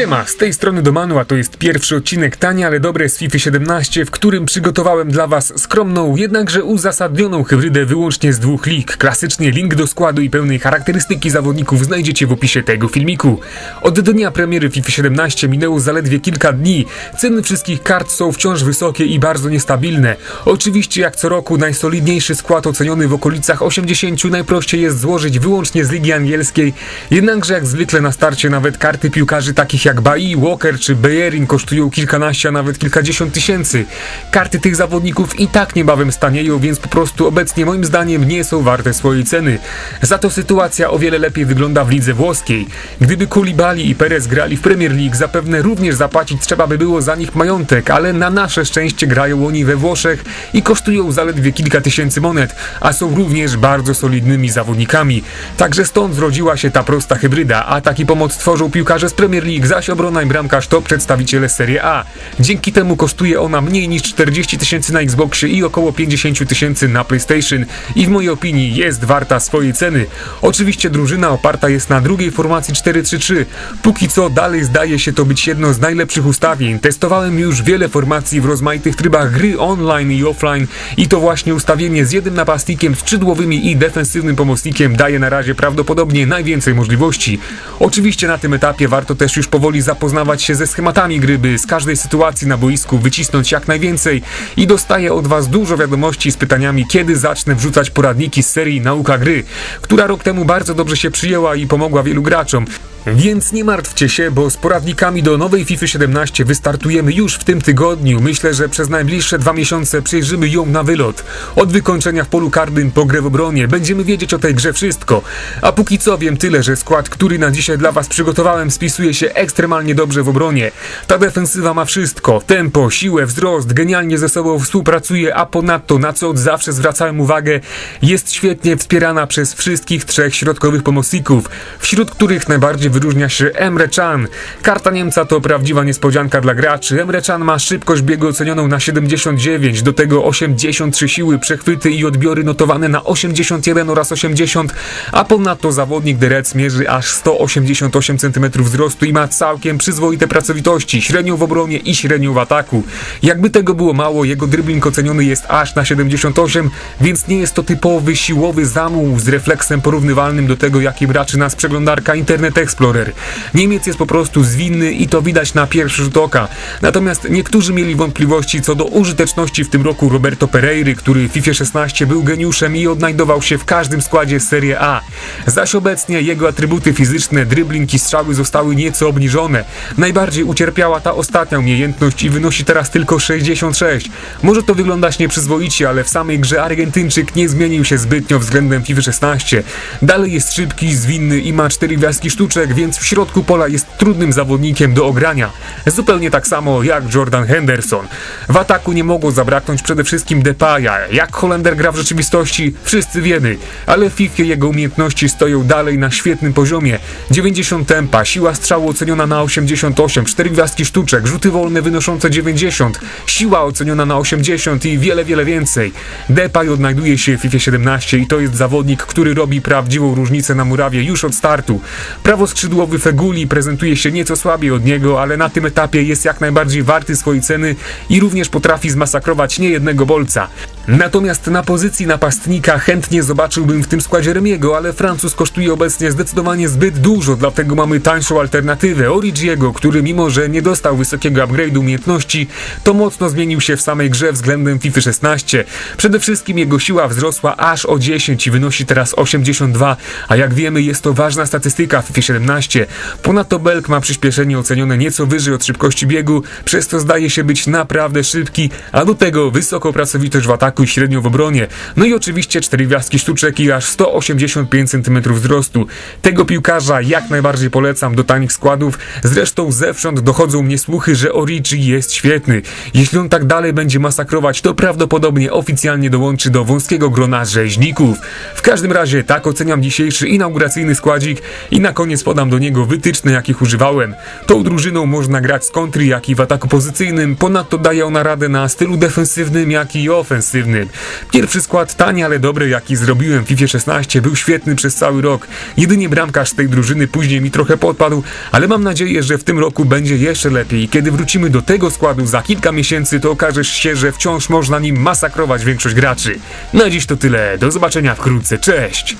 Siema, z tej strony Domanu, a to jest pierwszy odcinek tania, ale dobre z FIFA 17, w którym przygotowałem dla Was skromną, jednakże uzasadnioną hybrydę wyłącznie z dwóch lig. Klasycznie link do składu i pełnej charakterystyki zawodników znajdziecie w opisie tego filmiku. Od dnia premiery FIFA 17 minęło zaledwie kilka dni. Ceny wszystkich kart są wciąż wysokie i bardzo niestabilne. Oczywiście jak co roku najsolidniejszy skład oceniony w okolicach 80 najprościej jest złożyć wyłącznie z ligi angielskiej, jednakże jak zwykle na starcie nawet karty piłkarzy takich jak Bai, Walker czy Bejerin kosztują kilkanaście, a nawet kilkadziesiąt tysięcy. Karty tych zawodników i tak niebawem stanieją, więc po prostu obecnie moim zdaniem nie są warte swojej ceny. Za to sytuacja o wiele lepiej wygląda w lidze włoskiej. Gdyby Koulibaly i Perez grali w Premier League, zapewne również zapłacić trzeba by było za nich majątek, ale na nasze szczęście grają oni we Włoszech i kosztują zaledwie kilka tysięcy monet, a są również bardzo solidnymi zawodnikami. Także stąd zrodziła się ta prosta hybryda, a taki pomoc tworzą piłkarze z Premier League, zaś obrona i bramkarz to przedstawiciele Serie A. Dzięki temu kosztuje ona mniej niż 40 tysięcy na Xboxie i około 50 tysięcy na PlayStation i w mojej opinii jest warta swojej ceny. Oczywiście drużyna oparta jest na drugiej formacji 4-3-3. Póki co dalej zdaje się to być jedno z najlepszych ustawień. Testowałem już wiele formacji w rozmaitych trybach gry online i offline i to właśnie ustawienie z jednym napastnikiem, skrzydłowymi i defensywnym pomocnikiem daje na razie prawdopodobnie najwięcej możliwości. Oczywiście na tym etapie warto też już powoli zapoznawać się ze schematami gry, by z każdej sytuacji na boisku wycisnąć jak najwięcej i dostaję od Was dużo wiadomości z pytaniami, kiedy zacznę wrzucać poradniki z serii Nauka Gry, która rok temu bardzo dobrze się przyjęła i pomogła wielu graczom. Więc nie martwcie się, bo z poradnikami do nowej FIFA 17 wystartujemy już w tym tygodniu. Myślę, że przez najbliższe dwa miesiące przejrzymy ją na wylot. Od wykończenia w polu karnym po grę w obronie. Będziemy wiedzieć o tej grze wszystko. A póki co wiem tyle, że skład, który na dzisiaj dla Was przygotowałem, spisuje się ekstremalnie dobrze w obronie. Ta defensywa ma wszystko. Tempo, siłę, wzrost, genialnie ze sobą współpracuje, a ponadto, na co od zawsze zwracałem uwagę, jest świetnie wspierana przez wszystkich trzech środkowych pomocników, wśród których najbardziej wyróżnia się Emre Can. Karta Niemca to prawdziwa niespodzianka dla graczy. Emre Can ma szybkość biegu ocenioną na 79, do tego 83 siły, przechwyty i odbiory notowane na 81 oraz 80, a ponadto zawodnik Derec mierzy aż 188 cm wzrostu i ma całkiem przyzwoite pracowitości, średnią w obronie i średnią w ataku. Jakby tego było mało, jego dribbling oceniony jest aż na 78, więc nie jest to typowy siłowy zamuł z refleksem porównywalnym do tego, jakim raczy nas przeglądarka Internet Explorer. Niemiec jest po prostu zwinny i to widać na pierwszy rzut oka. Natomiast niektórzy mieli wątpliwości co do użyteczności w tym roku Roberto Pereiry, który w FIFA 16 był geniuszem i odnajdował się w każdym składzie Serie A. Zaś obecnie jego atrybuty fizyczne, dribbling i strzały zostały nieco obniżone. Najbardziej ucierpiała ta ostatnia umiejętność i wynosi teraz tylko 66. Może to wyglądać nieprzyzwoicie, ale w samej grze Argentyńczyk nie zmienił się zbytnio względem FIFA 16. Dalej jest szybki, zwinny i ma 4 gwiazdki sztuczek, więc w środku pola jest trudnym zawodnikiem do ogrania. Zupełnie tak samo jak Jordan Henderson. W ataku nie mogło zabraknąć przede wszystkim Depaya. Jak Holender gra w rzeczywistości, wszyscy wiemy, ale w FIFA jego umiejętności stoją dalej na świetnym poziomie. 90 tempa, siła strzału oceniona na 88, 4 gwiazdki sztuczek, rzuty wolne wynoszące 90, siła oceniona na 80 i wiele, wiele więcej. Depay odnajduje się w FIFA 17 i to jest zawodnik, który robi prawdziwą różnicę na murawie już od startu. Prawoskrzydłowy Feguli prezentuje się nieco słabiej od niego, ale na tym etapie jest jak najbardziej warty swojej ceny i również potrafi zmasakrować niejednego bolca. Natomiast na pozycji napastnika chętnie zobaczyłbym w tym składzie Remiego, ale Francuz kosztuje obecnie zdecydowanie zbyt dużo, dlatego mamy tańszą alternatywę Origiego, który mimo, że nie dostał wysokiego upgrade'u umiejętności, to mocno zmienił się w samej grze względem FIFA 16. Przede wszystkim jego siła wzrosła aż o 10 i wynosi teraz 82, a jak wiemy jest to ważna statystyka w FIFA 17. Ponadto Belk ma przyspieszenie ocenione nieco wyżej od szybkości biegu, przez to zdaje się być naprawdę szybki, a do tego wysoką pracowitość w ataku i średnią w obronie. No i oczywiście 4 gwiazdki sztuczek i aż 185 cm wzrostu. Tego piłkarza jak najbardziej polecam do tanich składów. Zresztą zewsząd dochodzą mnie słuchy, że Origi jest świetny. Jeśli on tak dalej będzie masakrować, to prawdopodobnie oficjalnie dołączy do wąskiego grona rzeźników. W każdym razie tak oceniam dzisiejszy inauguracyjny składzik i na koniec podam do niego wytyczne, jakich używałem. Tą drużyną można grać z kontry, jak i w ataku pozycyjnym. Ponadto daje ona radę na stylu defensywnym, jak i ofensywnym. Pierwszy skład tani, ale dobry, jaki zrobiłem w FIFA 16 był świetny przez cały rok. Jedynie bramkarz tej drużyny później mi trochę podpadł, ale mam nadzieję, że w tym roku będzie jeszcze lepiej. Kiedy wrócimy do tego składu za kilka miesięcy, to okaże się, że wciąż można nim masakrować większość graczy. Na dziś to tyle, do zobaczenia wkrótce, cześć!